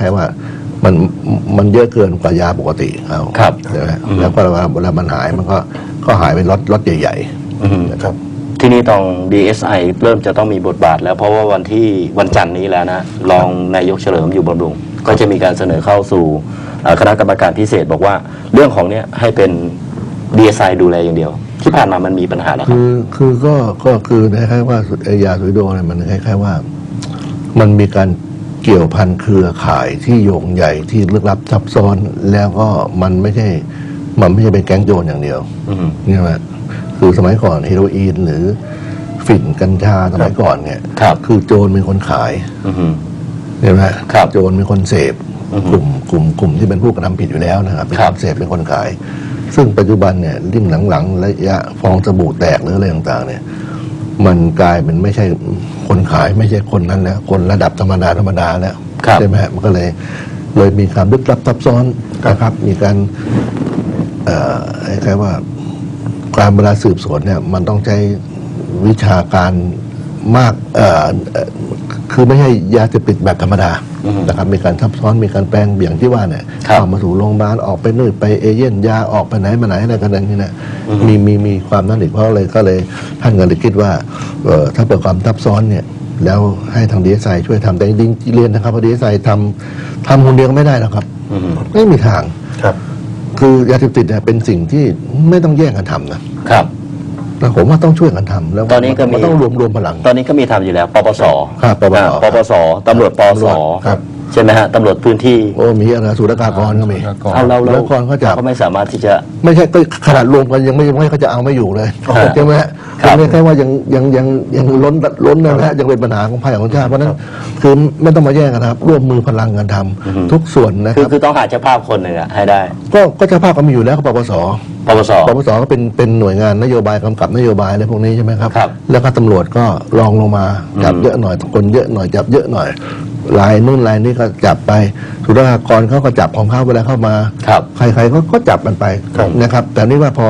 แค่ว่ามันมันเยอะเกินกว่ายาปกติเขาครับใช่ไหมแล้วก็เวลาเวลามันหายมันก็ก็หายเป็นล็อตล็อตใหญ่อืมๆนะครับ ทีนี้ตอง DSI เริ่มจะต้องมีบทบาทแล้วเพราะว่าวันที่วันจันทร์นี้แล้วนะรองนายกเฉลิมอยู่บำรุง ก็จะมีการเสนอเข้าสู่เอ่อคณะกรรมการพิเศษบอกว่า เรื่องของเนี้ยให้เป็น DSI ดูแลอย่างเดียว ที่ผ่านมามันมีปัญหาแล้วครับ คือคือก็ก็คือคล้ายๆว่าไอ้ยาสุริโดเนี่ยมันคล้ายๆว่า มันมีการ เกี่ยวพันเครือข่ายที่โยงใหญ่ที่ลึกลับซับซ้อนแล้วก็มันไม่ใช่ มันไม่ใช่เป็นแก๊งโจรอย่างเดียวอืมนี่ไหมคือสมัยก่อนเฮโรอีนหรือฝิ่นกัญชาสมัยก่อนเนี่ยครับคือโจรเป็นคนขาย อืม ใช่ไหมครับโจรเป็นคนเสพอือฮึกลุ่มกลุ่มกลุ่มที่เป็นผู้กระทำผิดอยู่แล้วนะครับเป็นครัคบ นเสพเป็นคนขาย ซึ่งปัจจุบันเนี่ยริ่มหลังๆระยะฟองสบู่แตกหรืออะไรต่างๆเนี่ย มันกลายเป็นไม่ใช่คนขายไม่ใช่คนนั้นแล้วคนระดับธรรมดาธรรมดาแล้วครับ ใช่ไหมฮะมันก็เลยเลยมีความลึกลับซับซ้อนนะครับ มีการเอ่อคล้ายๆว่าการเวลาสืบสวนเนี่ยมันต้องใช้วิชาการมากเอ่อเอ่อ คือไม่ใช่ยาเสพติดแบบธรรมดาอือฮึนะครับมีการซับซ้อนมีการแปลงเบี่ยงที่ว่าเนี่ยครับเข้ามาสู่โรงพยาบาลออกไปนู่นไปเอเย่นยาออกไปไหนมาไหนอะไรกันนั่นนี่นะอือฮึมีมีมีความนั่นอีกเพราะเลยก็เลยท่านก็เลยคิดว่าเอ่อถ้าเปิดความซับซ้อนเนี่ยแล้วให้ทางดีเอสไอช่วยทำแต่จริงๆเรียนนะครับว่าดีเอสไอทำทำคนเดียวก็ไม่ได้หรอกครับอืมไม่มีทางครับ คือยาเสพติดเนี่ยเป็นสิ่งที่ไม่ต้องแย่งกันทำนะครับ แต่ผมว่าต้องช่วยกันทำแล้วตอนนี้ก็มีนต้องรวมรวมพลัง ตอนนี้ก็มีทำอยู่แล้ว ปปสครับปปสอ่าปปสตำรวจปสครับ ใช่ไหมฮะตำรวจพื้นที่โอ้มีอะไรสุรกากรก็มีเอาเราแล้วก่อนเขาจับ ก็ไม่สามารถที่จะ ไม่ใช่ก็ขนาดรวมกันยังไม่ยังไม่เขาจะเอาไม่อยู่เลยครับใช่ไหมฮะครับ ยังไม่แค่ว่ายังยังยังยังล้นล้นนะฮะยังเป็นปัญหาของภายของชาติเพราะฉะนั้นคือไม่ต้องมาแย่งกันนะครับ ร่วมมือพลังกันทำทุกส่วนนะคคือรับ คือต้องหาเจ้าภาพคนหนึ่งอะให้ได้ ก็ก็เจ้าภาพก็มีอยู่แล้วก็ปปส ปปส ปปสก็เป็นเป็นหน่วยงานนโยบายกำกับนโยบายอะไรพวกนี้ใช่ไหมครับ ครับแล้วก็ตำรวจก็ลองลงมาจับอืมเยอะหน่อยคนเยอะหน่อยจับเยอะหน่อยลายนู่นลายนี้ก็จับไปสุรากากรเขาก็จับของเขาเวลาเข้ามา ครับใครๆก็ก็จับมันไปครับ นะครับ แต่นี่ว่าพอ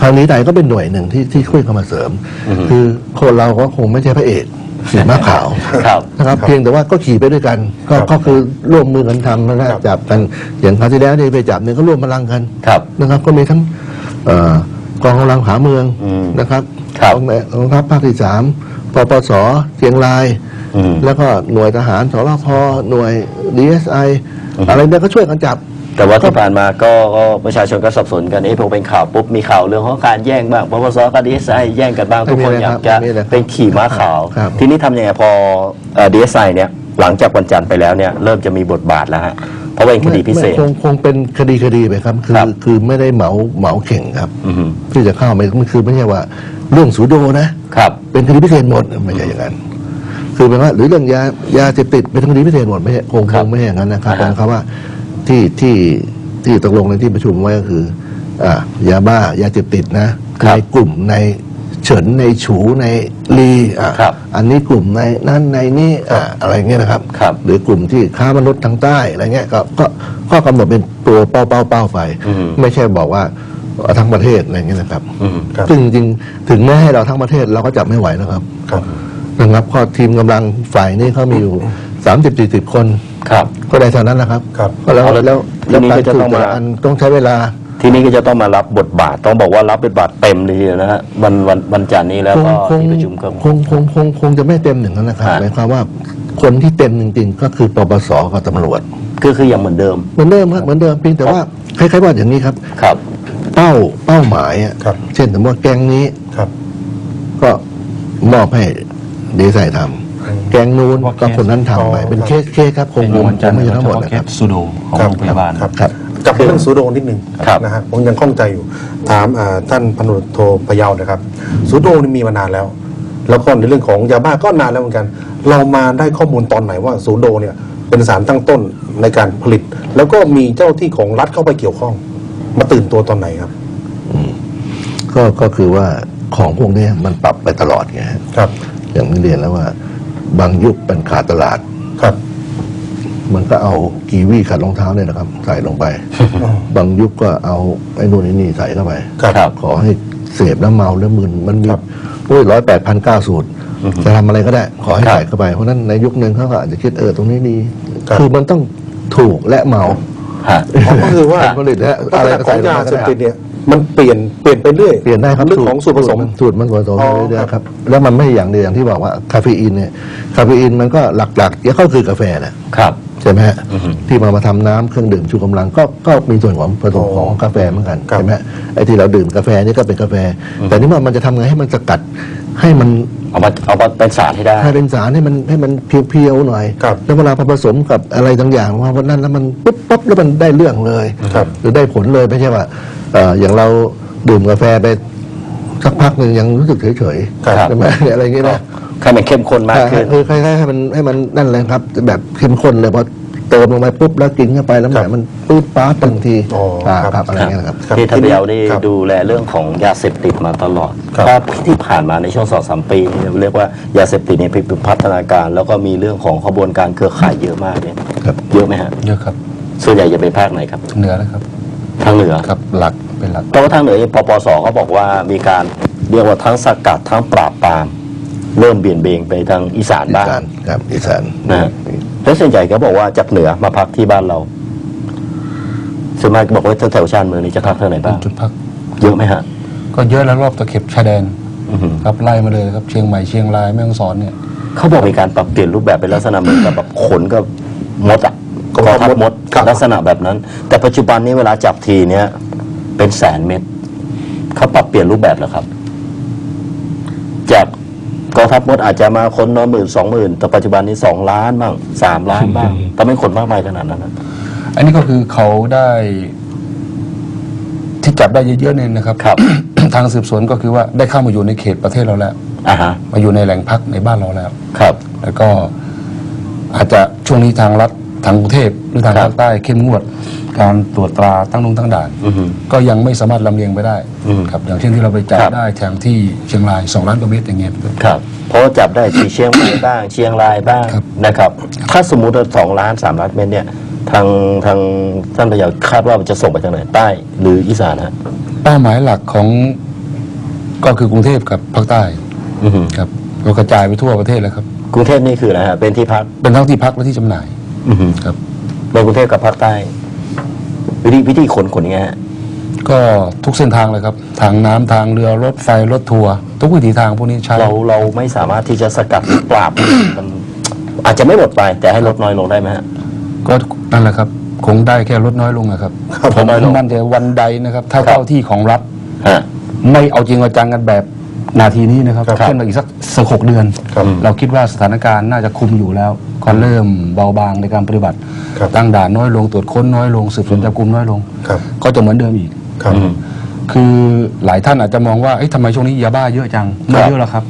คราวนี้ไทยก็เป็นหน่วยหนึ่งที่ที่ช่วยเข้ามาเสริมอือฮึคือคนเราก็คงไม่ใช่พระเอก สีม้าขาวครับนะครับ เพียงแต่ว่าก็ขี่ไปด้วยกันก็ครับก็คือร่วมมือกันทำนะคครัรับบจับกันอย่างคราวที่แล้วที่ไปจับเนี่ยก็ร่วมพลังกันครับนะครับ ก็มีทั้งเอ่อกองกำลังผาเมืองอืมนะครับครับกองกองทัพภาคที่สามปปสเชียงรายอืมแล้วก็หน่วยทหารสรพหน่วยดีเอสไออืมอะไรเนี่ยก็ช่วยกันจับ แต่ว่าที่ผ่านมาก็ก็ประชาชนก็สับสนกันเอ๊ะพอเป็นข่าวปุ๊บมีข่าวเรื่องของการแย่งบ้างปปสกับดีเอสไอแย่งกันบ้างทุกคนไม่มีเลยอยากจะครับไม่มีเลยเป็นขี่ม้าขาว ครับ ทีนี้ทำยังไงพอดีเอสไอเนี่ยหลังจากวันจันทร์ไปแล้วเนี่ยเริ่มจะมีบทบาทแล้วฮะเพราะว่าเป็นคดีพิเศษ ไม่คงคงเป็นคดีคดีไปครับ คือครับคือไม่ได้เหมาเหมาเข่งครับ อืมที่จะเข้าไม่ไม่คือไม่ใช่ว่าเรื่องสูโดนะ ครับ เป็นคดีพิเศษหมดไม่ใช่อย่างนั้น คือแปลว่าหรือเรื่องยายาเสพติดเป็นคดีพิเศษหมดไม่ใช่คงคครับงไม่ใช่อย่างนั้นนะครับอ่าฮะเป็นคำว่า ที่ที่ที่ตกลงในที่ประชุมไว้ก็คืออ่ายาบ้ายาเสพติดนะในกลุ่มในเฉินในฉูในลีอะครับอันนี้กลุ่มในนั่นในนี่อะอะไรเงี้ยนะครับ ครับหรือกลุ่มที่ค้ามนุษย์ทางใต้อะไรเงี้ยก็ก็ก็กำหนดเป็นตัวเป้าเป้าเป้าไป อืม ไม่ใช่บอกว่าเอาทั้งประเทศอะไรเงี้ยนะครับ อืม ครับ ซึ่งจริงๆถึงแม้ให้เราทั้งประเทศเราก็จับไม่ไหวแล้วครับ ครับ นะครับข้อทีมกำลังฝ่ายนี้เขามีอยู่สามสิบสี่สิบคน ครับ ก็ได้เท่านั้นนะครับครับ ก็แล้วเอาละแล้วทีนี้แล้วก็จะต้องมาสืบแต่ละอันต้องใช้เวลา ทีนี้ก็จะต้องมารับบทบาท ต้องบอกว่ารับบทบาทเต็มเลยทีเดียวนะฮะวันวันวันจันทร์นี้แล้วคงก็คงที่ประชุมก็ คงคงคงคงจะไม่เต็มหนึ่งนั้นนะครับฮะ หมายความว่าคนที่เต็มจริงๆ ก็คือปปสกับตำรวจคือคืออย่างเหมือนเดิม เหมือนเดิมครับเหมือนเดิมเพียงแต่ว่าคล้ายๆว่าอย่างนี้ครับ ครับ เป้าเป้าหมายอะครับ เช่นสมมติว่าแก๊งนี้ครับ ก็มอบให้เดซายทอืมำ แก๊งนู้นก็คนนั้นทำไปอ๋อเป็นเคสเคสครับคงเป็นคงวันจันทร์ไม่ใช่เฉทั้งหมดพาะนะเคครับ สซูโดของโรงพยาบาล ครับครับกลับมาเรื่องสูโดนิดนึงครับ นะฮะผมยังข้องใจอยู่ ถามอ่าท่านพันธุ์โทพยาวนะครับสูโดนี่มีมานานแล้ว แล้วก็ในเรื่องของยาบ้าก็นานแล้วเหมือนกัน เรามาได้ข้อมูลตอนไหนว่าสูโดเนี่ยเป็นสารตั้งต้นในการผลิต แล้วก็มีเจ้าที่ของรัฐเข้าไปเกี่ยวข้อง มาตื่นตัวตอนไหนครับ ก็ก็คือว่าของพวกนี้มันปรับไปตลอดไงฮะ ครับ อย่างที่เรียนแล้วว่า บางยุคเป็นขาดตลาด ครับ มันก็เอากีวีขัดรองเท้าเนี่ยนะครับ ใส่ลงไป บางยุคก็เอาไอ้นู่นไอ้นี่ใส่เข้าไปครับครับขอให้เสพแล้วเมาแล้วมึนมันมีครับโอ้ยร้อยแปดพันเก้าสูตรจะทำอะไรก็ได้ ขอให้ครับใส่เข้าไป เพราะฉะนั้นในยุคหนึ่งเขาก็อาจจะคิดเออตรงนี้ดีครับคือมันต้องถูกและเมาฮะอ๋อก็คือว่าผลผลิตและลักอะไรษณะก็ขอใส่งลงยาไปก็เสพได้ติดเนี่ย มันเปลี่ยนเปลี่ยนไปเรื่อยเปลี่ยนได้ครับเรื่องของส่วนผสม สูตรมันผสมอ๋อไปเรื่อยครับๆครับแล้วมันไม่อย่างเดียวอย่างที่บอกว่าคาเฟอีนเนี่ยคาเฟอีนมันก็หลักๆก็คือกาแฟแหละครับ ใช่ไหมฮะอือฮึที่มามาทำน้ำเครื่องดื่มชูกำลังก็ก็มีส่วนของผสมของกาแฟเหมือนกันครับ ใช่ไหมฮะไอ้ที่เราดื่มกาแฟนี่ก็เป็นกาแฟ แต่นี่ว่ามันจะทำไงให้มันสกัด ให้มันเอามาเอามาเป็นสารให้ได้ ให้เป็นสารให้มันให้มันเพียวๆหน่อย ครับแล้วเวลาพอผสมกับอะไรต่างอย่างว่าวันนั้นแล้วมันปุ๊บปั๊บแล้วมันได้เรื่องเลย ครับ หรือได้ผลเลยไม่ใช่ว่าเอ่ออย่างเราดื่มกาแฟไปสักพักหนึ่งยังรู้สึกเฉยครับ ๆใช่ไหมอะไรอย่างเงี้ยนะ ให้มันเข้มข้นมากขึ้น คือคล้ายๆให้มันให้มันนั่นเลยครับแบบเข้มข้นเลยพอ เติมลงไปปุ๊บแล้วกินเข้าไปแล้วแหมมันปื๊ดป๊าดทันทีอ๋ออ่าครับ ครับอะไรเงี้ยนะครับ ครับที่ทัพยาวนี่ครับดูแลเรื่องของยาเสพติดมาตลอดครับถ้าที่ผ่านมาในช่วงสองสามปีเนี่ยเรียกว่ายาเสพติดเนี่ยเป็นพัฒนาการ แล้วก็มีเรื่องของขบวนการเครือข่ายเยอะมากเนี่ยครับ เยอะไหมฮะเยอะครับส่วนใหญ่จะเป็นภาคไหนครับเหนือนะครับทางเหนือครับหลักเป็นหลัก เพราะว่าทางเหนือเองปปสเขาบอกว่ามีการเรียกว่าทั้งสกัดทั้งปราบปรามเริ่มเบี่ยนเบนไปทางอีสานอีบ้าง สานครับอีสานนะฮะ แล้วส่วนใหญ่ก็บอกว่าจากเหนือมาพักที่บ้านเราส่วนมากบอกว่าแถวๆชานเมืองนี้จะพักทางไหนบ้างจุดพักเยอะไหมฮะ ก็เยอะแล้วรอบตะเข็บชายแดนอือหือ ครับไล่มาเลยครับเชียงใหม่เชียงรายแม่ฮ่องสอนเนี่ย เขาบอกมีการปรับเปลี่ยนรูปแบบเป็นลักษณะเหมือนกับแบบขนกับมดอะกองกทัอพงทัพมดครับ ลักษณะแบบนั้น แต่ปัจจุบันนี้เวลาจับทีเนี้ยเป็นแสนเม็ดเขาปรับเปลี่ยนรูปแบบแล้วครับ จาก กองทัพมดอาจจะมาคนน้อยหมื่นสองหมื่นแต่ปัจจุบันนี้สองล้านบ้างสามล้านบ้างแต่ไม่ขนมากมายขนาดนั้นนะอันนี้ก็คือเขาได้ที่จับได้เยอะๆเนี่ยนะครับครับ ทางสืบสวนก็คือว่าได้เข้ามาอยู่ในเขตประเทศเราแล้วอ่าฮะมาอยู่ในแหล่งพักในบ้านเราแล้ว ครับ แล้วก็อาจจะช่วงนี้ทางรัฐ ทางกรุงเทพหรือทางครับภาคใต้เข้มงวด การตรวจตราตั้งนงตั้งด่าน อือหือก็ยังไม่สามารถลำเลียงไปได้อืมครับอย่างเช่นที่เราไปจับครับ ได้แถงที่เชียงรายสองล้านกว่าเมตรอย่างเงี้ย ครับ เพราะว่าจับได้ที่เชียงใหม่บ้าง เชียงรายบ้างครับ นะครับ ถ้าสมมุติว่าสองล้านสามล้านเมตรเนี่ย ทางทางท่านพยาคาดว่ามันจะส่งไปทางไหนใต้หรืออีสานฮะเป้าหมายหลักของก็คือกรุงเทพกับภาคใต้อือหือครับเรากระจายไปทั่วประเทศแล้วครับ กรุงเทพนี่คืออะไรฮะเป็นที่พักเป็นทั้งที่พักและที่จำหน่าย อือหือครับ ในกรุงเทพกับภาคใต้ วิธีวิธีขนขนยังไงฮะก็ทุกเส้นทางเลยครับ ทางน้ำทางเรือรถไฟรถทัวร์ทุกวิถีทางพวกนี้ใช้เราเราไม่สามารถที่จะสกัดหรือปราบ มันอาจจะไม่หมดไป แต่ให้ลดน้อยลงได้ไหมฮะ ก็นั่นแหละครับ คงได้แค่ลดน้อยลงนะครับครับผมลดน้อยลง มั่นใจวันใดนะครับ ถ้าครับเจ้าที่ของรัฐ ฮะ ไม่เอาจริงเอาจังกันแบบ นาทีนี้นะครับครับเช่นมาอีกสักสักหกเดือน ครับเราคิดว่าสถานการณ์น่าจะคุมอยู่แล้วก็เริ่มเบาบางในการปฏิบัติ ครับตั้งด่านน้อยลงตรวจค้นน้อยลงสืบสวนจับกลุ่มน้อยลง ครับ ก็จะเหมือนเดิมอีก ครับอืมคือหลายท่านอาจจะมองว่าเอ้ยทำไมช่วงนี้ยาบ้าเยอะจังไม่ครับเยอะหรอกครับ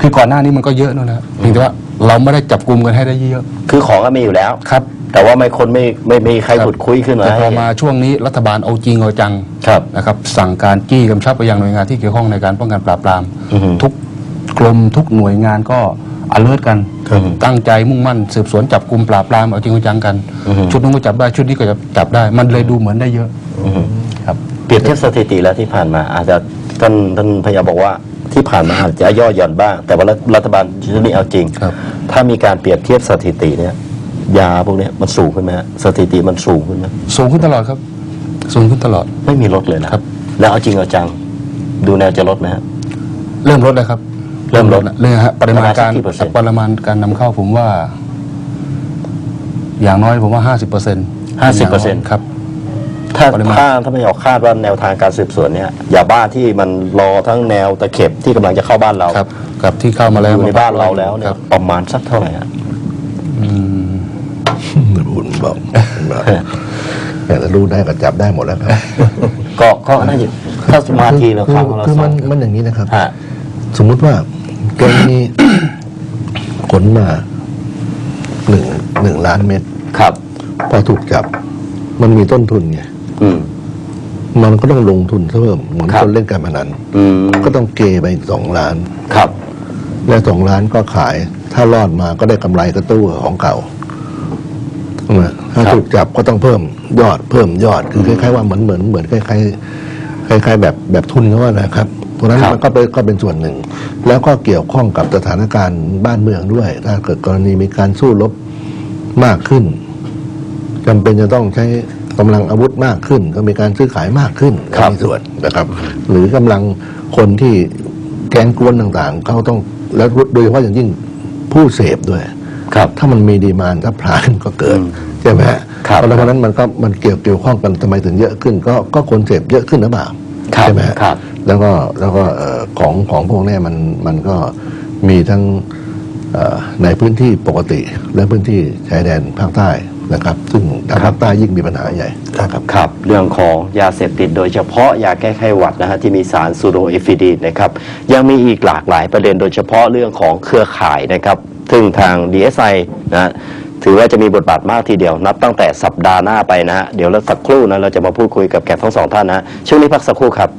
คือก่อนหน้านี้มันก็เยอะนั่นแหละเพียงแต่ว่าเราไม่ได้จับกลุ่มกันให้ได้เยอะ คือของก็มีอยู่แล้ว ครับ แต่ว่าไม่คนไม่ไม่ไม่มีใครขุดคุยขึ้นมาแต่พอให้มาช่วงนี้รัฐบาลเอาจริงเอาจังครับนะครับ สั่งการจี้กำชับไปยังหน่วยงานที่เกี่ยวข้องในการป้องกันปราบปรามอือฮึทุกกรมทุกหน่วยงานก็ alert กันครับตั้งใจมุ่งมั่นสืบสวนจับกลุ่มปราบปรามเอาจริงเอาจังกันอือฮึชุดนู้นก็จับได้ชุดนี้ก็จะจับได้ มันเลยดูเหมือนได้เยอะอือหือครับเปรียบเทียบสถิติแล้วที่ผ่านมา อาจจะท่านท่านพยาบอกว่าที่ผ่านมาอาจจะย่อหย่อนบ้าง แต่ว่ารัฐบาลชุดนี้เอาจริงครับถ้ามีการเปรียบเทียบสถิติเนี่ย ยาพวกเนี้ยมันสูงขึ้นไหมฮะสถิติมันสูงขึ้นไหมสูงขึ้นตลอดครับ สูงขึ้นตลอด ไม่มีลดเลยนะครับ แล้วเอาจริงเอาจัง ดูแนวจะลดไหมฮะ เริ่มลดแล้วครับเริ่มลดนะเรื่องฮะปริมาณการประมาณสักกี่เปอร์เซ็นต์ ปริมาณการนำเข้าผมว่า อย่างน้อยผมว่าห้าสิบเปอร์เซ็นต์50%ครับ ถ้าปริมาณ ถ้าถ้าไม่ออกคาดว่าแนวทางการสืบสวนเนี่ยยาบ้าที่มันรอทั้งแนวตะเข็บที่กำลังจะเข้าบ้านเราครับ กับที่เข้ามาอแล้วยู่ในบ้านเราแล้วเนี่คยรับประมาณสักเท่าไหร่ฮะอืม พูดบอกอยากจะรู้ได้ก็จับได้หมดแล้วครับก็ก็น่าจะถ้าสมาธิเราคือครั้งละคือสอมันงมันอย่างนี้นะครับฮะสมมุติว่าแกมีขนมาหนึ่งหนึ่งล้านเม็ดครับ พอถูกจับ มันมีต้นทุนไงอืมมันก็ต้องลงทุนเพิ่มเหมือนครับคนเล่นการพนันอืมก็ต้องเกไปอีกสองล้านครับ และสองล้านก็ขาย ถ้ารอดมาก็ได้กำไรกระตู้ของเก่า ใช่ไหมถ้าครับถูกจับก็ต้องเพิ่มยอดเพิ่มยอดคือคล้ายๆว่าเหมือนเหมือนเหมือนคล้ายๆคล้าย ๆ แบบแบบทุนเขาว่านะครับเพราะฉะนั้นครับมันก็เป็นก็เป็นส่วนหนึ่ง แล้วก็เกี่ยวข้องกับสถานการณ์บ้านเมืองด้วย ถ้าเกิดกรณีมีการสู้รบมากขึ้นจำเป็นจะต้องใช้กำลังอาวุธมากขึ้น ก็มีการซื้อขายมากขึ้นครับมีส่วนนะครับ หรือกำลังคนที่แก๊งกวนต่างๆเขาต้องแล้วโดยเฉพาะอย่างยิ่งผู้เสพด้วย ครับ ถ้ามันมีดีมานถ้าพลานก็เกิดอืมใช่ไหมฮะครับเพราะฉะนั้นมันก็มันเกี่ยวเกี่ยวข้องกันทำไมถึงเยอะขึ้น ก็ก็คนเสพเยอะขึ้นหรือเปล่าครับใช่ไหมฮะครับ แล้วก็แล้วก็เอ่อของของพวกเนี้ยมันมันก็มีทั้งเอ่อในพื้นที่ปกติและพื้นที่ชายแดนภาคใต้นะครับ ซึ่งทางภาคใต้ยิ่งมีปัญหาใหญ่ครับครับ เรื่องของยาเสพติดโดยเฉพาะยาแก้ไขหวัดนะฮะที่มีสารซูโดเอฟิดีนนะครับ ยังมีอีกหลากหลายประเด็นโดยเฉพาะเรื่องของเครือข่ายนะครับ ซึ่งทาง DSI นะฮะถือว่าจะมีบทบาทมากทีเดียว นับตั้งแต่สัปดาห์หน้าไปนะฮะเดี๋ยวเราสักครู่นะเราจะมาพูดคุยกับแขกทั้งสองท่านนะฮะช่วงนี้พักสักครู่ครับ